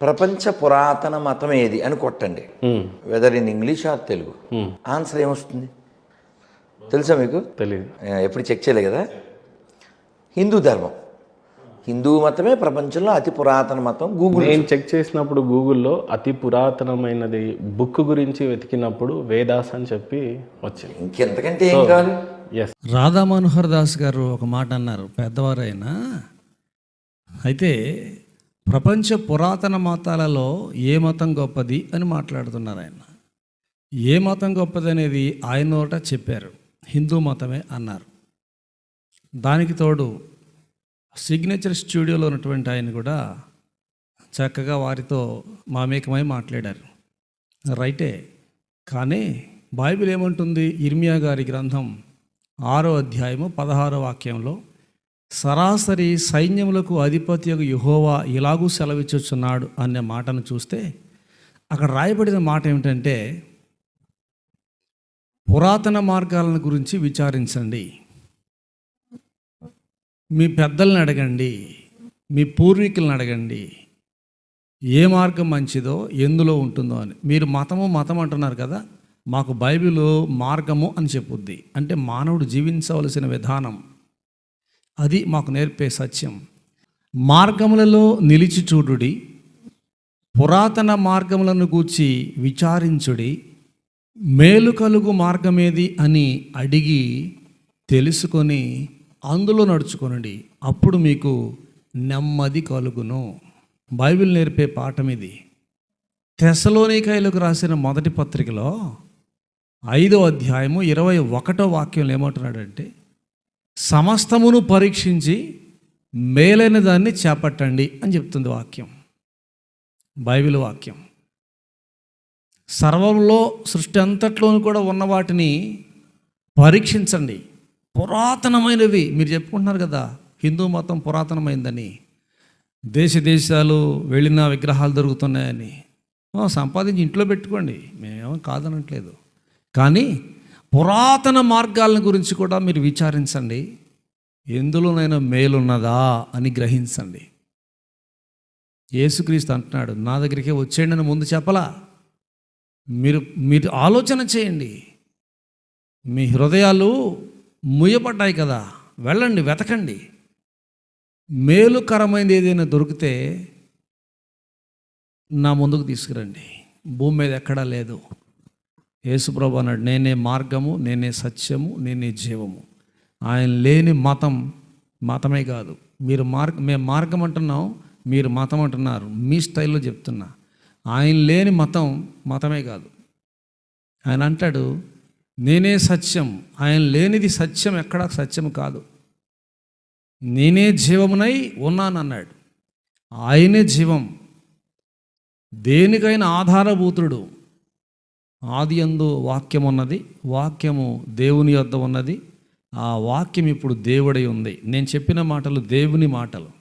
ప్రపంచ పురాతన మతం ఏది అని కొట్టండి whether in English or Telugu answer ఏమొస్తుంది? తెలుసా మీకు? తెలియదు ఎప్పుడు చెక్ చేయలే కదా? హిందూ ధర్మం. హిందూ మతమే ప్రపంచంలో అతి పురాతన మతం గూగుల్ నేను చెక్ చేసినప్పుడు గూగుల్లో అతి పురాతనమైనది బుక్ గురించి వెతికినప్పుడు వేదాస్ అని చెప్పి వచ్చింది. ఇంకెంతకంటే ఏం ఎస్ రాధా మనోహర్ దాస్ గారు ఒక మాట అన్నారు పెద్దవారైనా. అయితే ప్రపంచ పురాతన మతాలలో ఏ మతం గొప్పది అని మాట్లాడుతున్నారు ఆయన. ఏ మతం గొప్పది అనేది ఆయన నోట చెప్పారు. హిందూ మతమే అన్నారు. దానికి తోడు సిగ్నేచర్ స్టూడియోలో ఉన్నటువంటి ఆయన కూడా చక్కగా వారితో మామేకమై మాట్లాడారు. రైటే కానీ బైబిల్ ఏమంటుంది? ఇర్మియా గారి గ్రంథం ఆరో అధ్యాయము పదహారో వాక్యంలో సరాసరి సైన్యములకు అధిపతి యొక్క యుహోవా ఇలాగూ సెలవిచ్చుచున్నాడు అనే మాటను చూస్తే అక్కడ రాయబడిన మాట ఏమిటంటే పురాతన మార్గాలను గురించి విచారించండి. మీ పెద్దల్ని అడగండి మీ పూర్వీకులను అడగండి ఏ మార్గం మంచిదో ఎందులో ఉంటుందో అని. మీరు మతము మతం అంటున్నారు కదా మాకు బైబిల్ మార్గము అని చెప్పుద్ది. అంటే మానవుడు జీవించవలసిన విధానం. అది మాకు నేర్పే సత్యం. మార్గములలో నిలిచి చూడుడి పురాతన మార్గములను గూర్చి విచారించుడి మేలు కలుగు మార్గమేది అని అడిగి తెలుసుకొని అందులో నడుచుకొనండి అప్పుడు మీకు నెమ్మది కలుగును. బైబిల్ నేర్పే పాఠం ఇది. తెసలోనికాయలకు రాసిన మొదటి పత్రికలో ఐదో అధ్యాయము ఇరవై ఒకటో వాక్యంలో ఏమంటున్నాడంటే సమస్తమును పరీక్షించి మేలైన దాన్ని చేపట్టండి అని చెప్తుంది వాక్యం. బైబిల్ వాక్యం. సర్వంలో సృష్టి అంతట్లోనూ కూడా ఉన్న వాటిని పరీక్షించండి. పురాతనమైనవి. మీరు చెప్పుకుంటున్నారు కదా హిందూ మతం పురాతనమైందని. దేశ దేశాలు వెళ్ళిన విగ్రహాలు దొరుకుతున్నాయని. సంపాదించి ఇంట్లో పెట్టుకోండి. మేమేమో కాదనట్లేదు. కానీ పురాతన మార్గాలను గురించి కూడా మీరు విచారించండి. ఎందులోనైనా మేలున్నదా అని గ్రహించండి. యేసుక్రీస్తు అంటున్నాడు నా దగ్గరికే వచ్చేయండి అని ముందు చెప్పలా? మీరు మీరు ఆలోచన చేయండి. మీ హృదయాలు ముయ్యబడ్డాయి కదా వెళ్ళండి వెతకండి. మేలుకరమైనది ఏదైనా దొరికితే నా ముందుకు తీసుకురండి. భూమి మీద ఎక్కడా లేదు. యేసుప్రభు అన్నాడు నేనే మార్గము నేనే సత్యము నేనే జీవము. ఆయన లేని మతం మతమే కాదు. మీరు మార్గ మేము మార్గం అంటున్నాం మీరు మతం అంటున్నారు. మీ స్టైల్లో చెప్తున్నా. ఆయన లేని మతం మతమే కాదు. ఆయన అంటాడు నేనే సత్యం. ఆయన లేనిది సత్యం ఎక్కడా? సత్యం కాదు. నేనే జీవమునై ఉన్నానన్నాడు. ఆయనే జీవం. దేనికైనా ఆధారభూతుడు. ఆది అందు వాక్యం ఉన్నది వాక్యము దేవుని యొద్ద ఉన్నది ఆ వాక్యం ఇప్పుడు దేవుడై ఉంది. నేను చెప్పిన మాటలు దేవుని మాటలు.